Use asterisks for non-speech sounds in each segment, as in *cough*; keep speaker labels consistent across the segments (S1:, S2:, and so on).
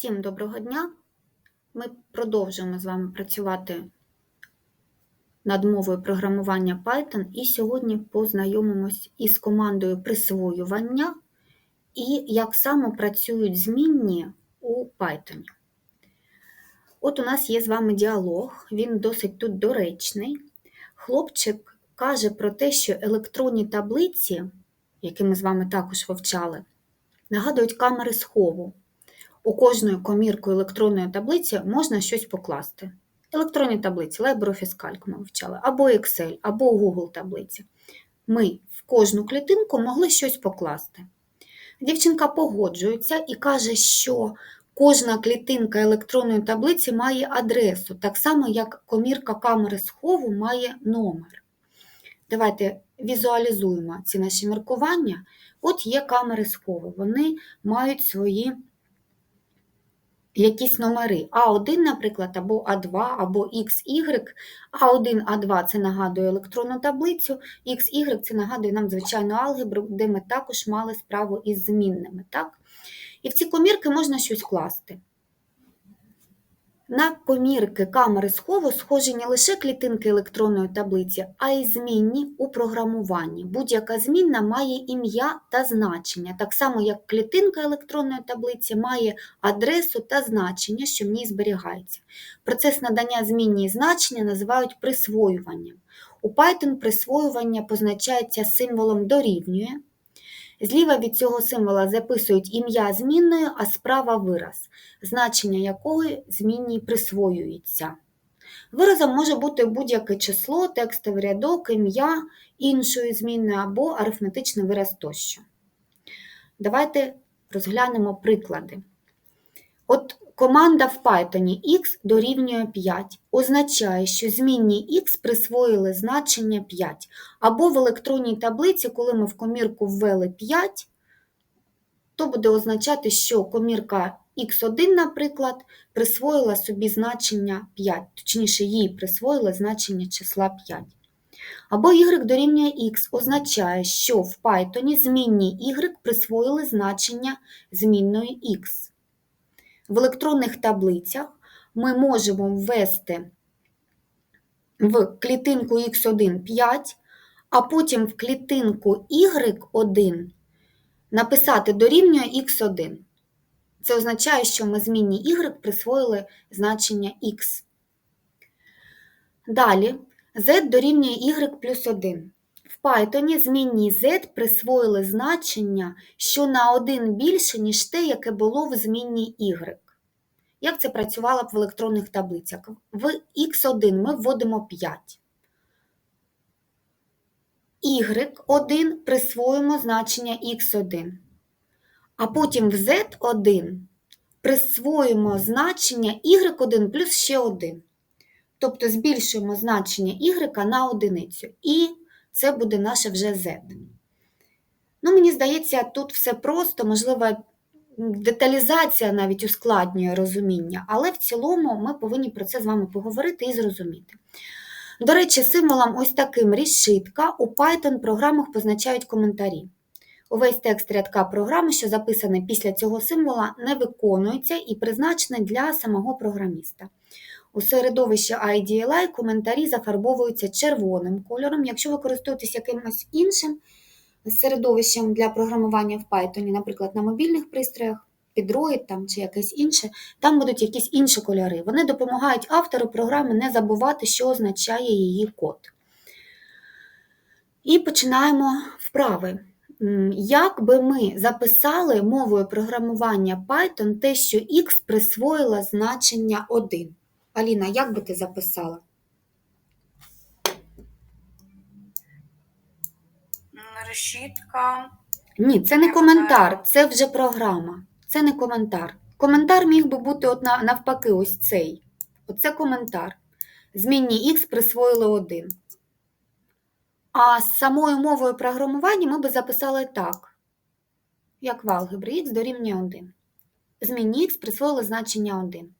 S1: Всім доброго дня! Ми продовжуємо з вами працювати над мовою програмування Python і сьогодні познайомимось із командою присвоювання і як саме працюють змінні у Python. От у нас є з вами діалог, він досить тут доречний. Хлопчик каже про те, що електронні таблиці, які ми з вами також вивчали, нагадують камери схову. У кожною коміркою електронної таблиці можна щось покласти. Електронні таблиці, LibreOffice Calc ми вивчали, або Excel, або Google таблиці. Ми в кожну клітинку могли щось покласти. Дівчинка погоджується і каже, що кожна клітинка електронної таблиці має адресу, так само, як комірка камери схову має номер. Давайте візуалізуємо ці наші міркування. От є камери схову, вони мають свої якісь номери А1, наприклад, або А2, або XY. А1, А2 це нагадує електронну таблицю, XY це нагадує нам звичайну алгебру, де ми також мали справу із змінними. Так? І в ці комірки можна щось класти. На комірки камери схову схожі не лише клітинки електронної таблиці, а й змінні у програмуванні. Будь-яка змінна має ім'я та значення, так само як клітинка електронної таблиці має адресу та значення, що в ній зберігається. Процес надання змінні значення називають присвоюванням. У Python присвоювання позначається символом дорівнює. Зліва від цього символа записують ім'я змінної, а справа вираз, значення якої змінній присвоюється. Виразом може бути будь-яке число, текстовий рядок, ім'я іншої змінної або арифметичний вираз тощо. Давайте розглянемо приклади. От команда в Python x дорівнює 5 означає, що змінні x присвоїли значення 5. Або в електронній таблиці, коли ми в комірку ввели 5, то буде означати, що комірка x1, наприклад, присвоїла собі значення 5, точніше, їй присвоїли значення числа 5. Або y дорівнює x означає, що в Python змінні y присвоїли значення змінної x. В електронних таблицях ми можемо ввести в клітинку x1 5, а потім в клітинку y1 написати дорівнює x1. Це означає, що ми змінні y присвоїли значення x. Далі z дорівнює y плюс 1. В Python змінній z присвоїли значення, що на 1 більше, ніж те, яке було в змінній y. Як це працювало б в електронних таблицях? В x1 ми вводимо 5. y1 присвоїмо значення x1. А потім в z1 присвоїмо значення y1 плюс ще 1. Тобто збільшуємо значення y на одиницю. І це буде наше вже z. Ну, Мені здається, тут все просто, можливо, деталізація навіть ускладнює розуміння, але в цілому ми повинні про це з вами поговорити і зрозуміти. До речі, символом ось таким рішитка у Python програмах позначають коментарі. Увесь текст рядка програми, що записаний після цього символа, не виконується і призначений для самого програміста. У середовищі IDLI коментарі зафарбовуються червоним кольором. Якщо ви користуєтесь якимось іншим середовищем для програмування в Python, наприклад, на мобільних пристроях, Android там, чи якесь інше, там будуть якісь інші кольори. Вони допомагають автору програми не забувати, що означає її код. І починаємо вправи. Як би ми записали мовою програмування Python те, що x присвоїла значення 1? Аліна, як би ти записала?
S2: решітка.
S1: Ні, це не коментар, це вже програма. Це не коментар. Коментар міг би бути от навпаки, ось цей. Оце коментар. Змінні x присвоїли 1. А з самою мовою програмування ми би записали так, як в алгебрі x дорівнює 1. Змінні x присвоїли значення 1.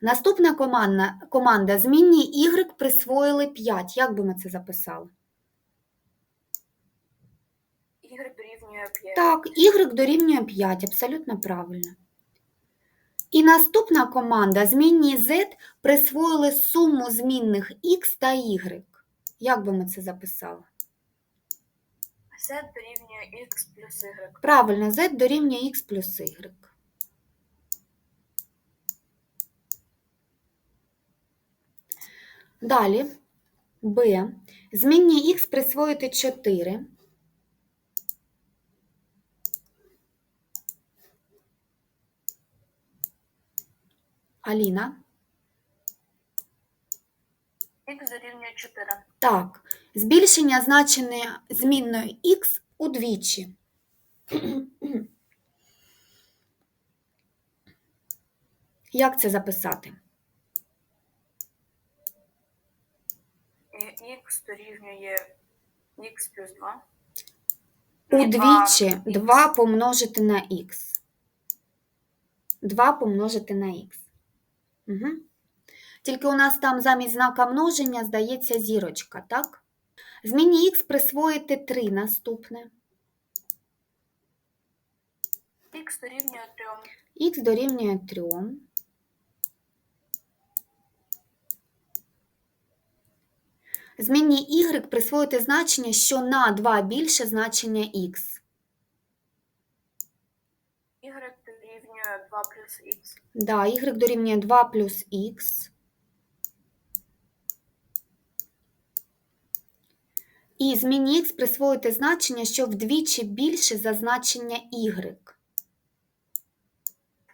S1: Наступна команда, команда змінні y присвоїли 5. Як би ми це записали?
S2: Y дорівнює 5.
S1: Так, y дорівнює 5, абсолютно правильно. І наступна команда змінній z присвоїли суму змінних x та y. Як би ми це записали?
S2: Z дорівнює x плюс y.
S1: Правильно, z дорівнює x плюс y. Далі b. Змінній x присвоїти 4. Аліна.
S2: X дорівнює 4.
S1: Так, збільшення значення змінною x удвічі. Як це записати?
S2: І x дорівнює x плюс 2.
S1: Удвічі 2 помножити на х. 2 помножити на х. Угу. Тільки у нас там замість знака множення здається зірочка, так? Зміні х присвоїти 3 наступне.
S2: X дорівнює 3.
S1: х дорівнює 3. Змінні y присвоїти значення, що на 2 більше значення х.
S2: Y дорівнює 2 плюс x.
S1: Да, y дорівнює 2 плюс х. І зміні х присвоїти значення, що вдвічі більше за значення y.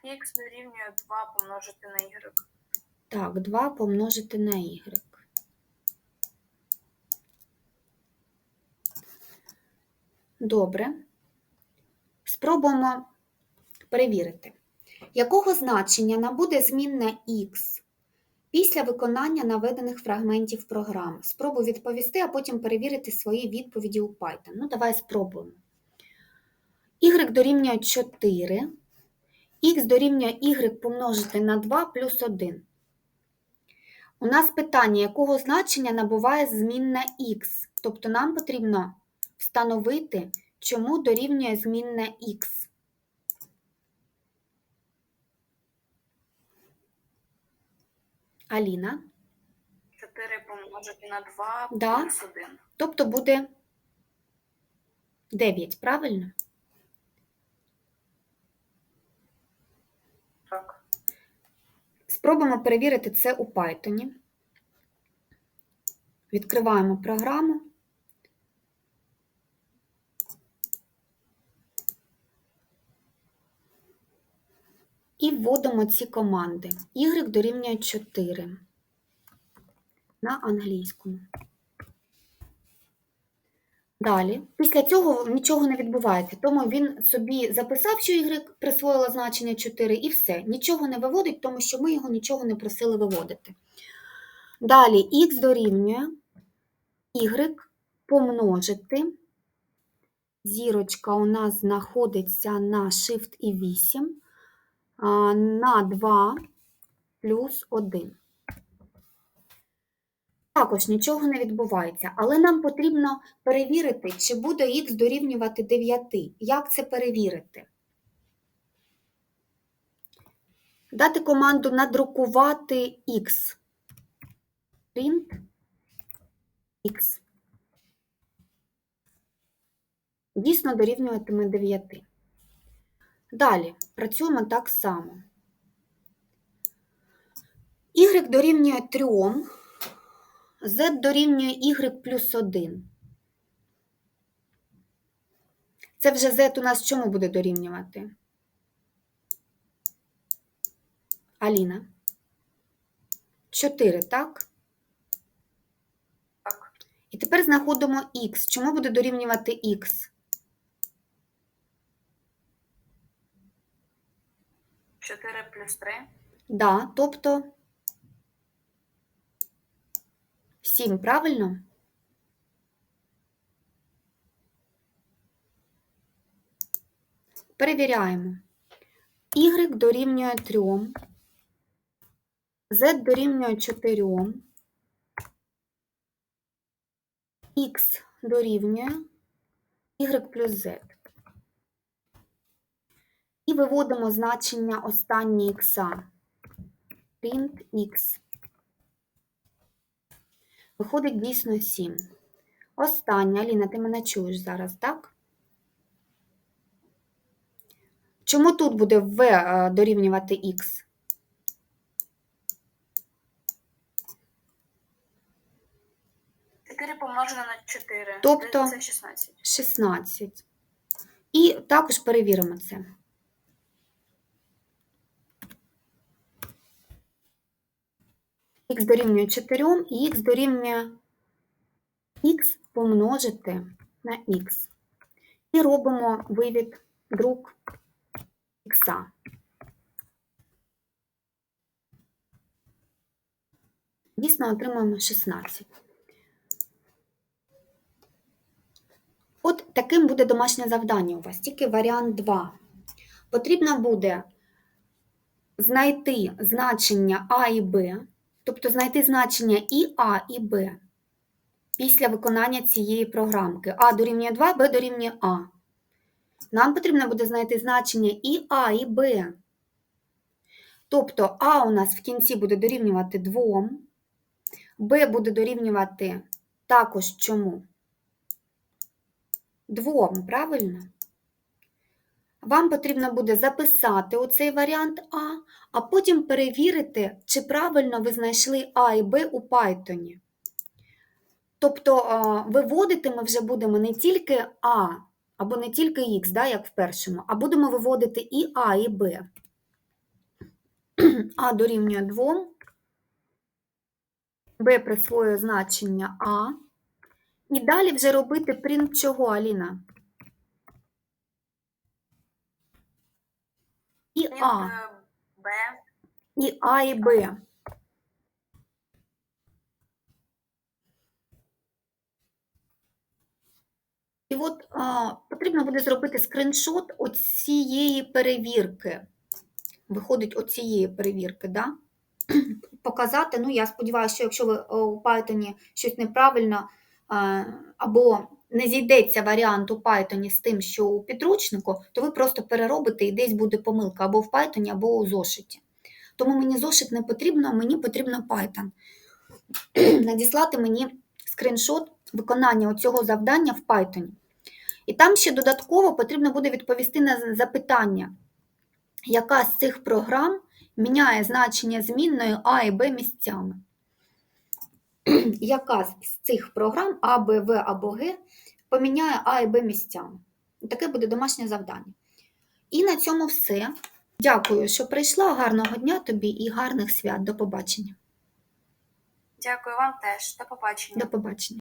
S2: X дорівнює 2 помножити на y.
S1: Так, 2 помножити на y. Добре. Спробуємо перевірити, якого значення набуде змінна х після виконання наведених фрагментів програми. Спробуй відповісти, а потім перевірити свої відповіді у Python. Ну, давай спробуємо. y дорівнює 4, х дорівнює y помножити на 2 плюс 1. У нас питання, якого значення набуває змінна х. Тобто нам потрібно встановити, чому дорівнює змінна х. Аліна.
S2: 4 помножити на 2
S1: Да.
S2: плюс 1.
S1: Тобто буде 9, правильно?
S2: Так.
S1: Спробуємо перевірити це у Python. Відкриваємо програму. І вводимо ці команди. Y дорівнює 4 на англійському. Далі, після цього нічого не відбувається, тому він собі записав, що y присвоїла значення 4 і все. Нічого не виводить, тому що ми його нічого не просили виводити. Далі х дорівнює y помножити. Зірочка у нас знаходиться на Shift і 8 а, на 2 плюс 1. Також нічого не відбувається, але нам потрібно перевірити, чи буде х дорівнювати 9. Як це перевірити? Дати команду надрукувати х. Print х. Дійсно дорівнюватиме 9. Далі працюємо так само. Y дорівнює 3. Z дорівнює y плюс 1. Це вже Z у нас чому буде дорівнювати? Аліна. 4, так?
S2: Так.
S1: І тепер знаходимо х. Чому буде дорівнювати х?
S2: 4 плюс 3.
S1: Да, тобто 7, правильно? Перевіряємо. Y дорівнює 3, Z дорівнює 4, X дорівнює Y плюс Z. І виводимо значення останнє х. Print x. Виходить дійсно 7. Остання, Аліна, ти мене чуєш зараз, так? Чому тут буде v е, дорівнювати x?
S2: Помножено на 4.
S1: Тобто?
S2: Це 16.
S1: 16. І також перевіримо це. Х дорівнює 4 і х дорівнює х помножити на х. І робимо вивід друг х. Дійсно, отримуємо 16. От таким буде домашнє завдання у вас, тільки варіант 2. Потрібно буде знайти значення А і Б, тобто знайти значення і А, і Б після виконання цієї програмки. А дорівнює 2, Б дорівнює А. Нам потрібно буде знайти значення і А, і Б. Тобто А у нас в кінці буде дорівнювати 2, Б буде дорівнювати також чому? Двом, правильно? Вам потрібно буде записати оцей варіант А, а потім перевірити, чи правильно ви знайшли А і Б у Python. Тобто виводити ми вже будемо не тільки А, або не тільки Х, да, як в першому, а будемо виводити і А, і Б. *clears throat* А дорівнює 2, Б присвоює значення А. І далі вже робити принт чого, Аліна? І А,
S2: е, Б.
S1: і А, і Б. І от а, потрібно буде зробити скриншот оцієї перевірки. Виходить, оцієї перевірки, да? *clears throat* показати. Ну, я сподіваюся, що якщо ви у Python щось неправильно а, або не зійдеться варіант у Python з тим, що у підручнику, то ви просто переробите і десь буде помилка або в Python, або у зошиті. Тому мені зошит не потрібно, мені потрібно Python. *clears throat* Надіслати мені скриншот виконання цього завдання в Python. І там ще додатково потрібно буде відповісти на запитання, яка з цих програм міняє значення змінної А і Б місцями. *clears throat* Яка з цих програм А, Б, В або Г поміняє А і Б місцями? Таке буде домашнє завдання. І на цьому все. Дякую, що прийшла. Гарного дня тобі і гарних свят. До побачення.
S2: Дякую вам теж. До побачення.
S1: До побачення.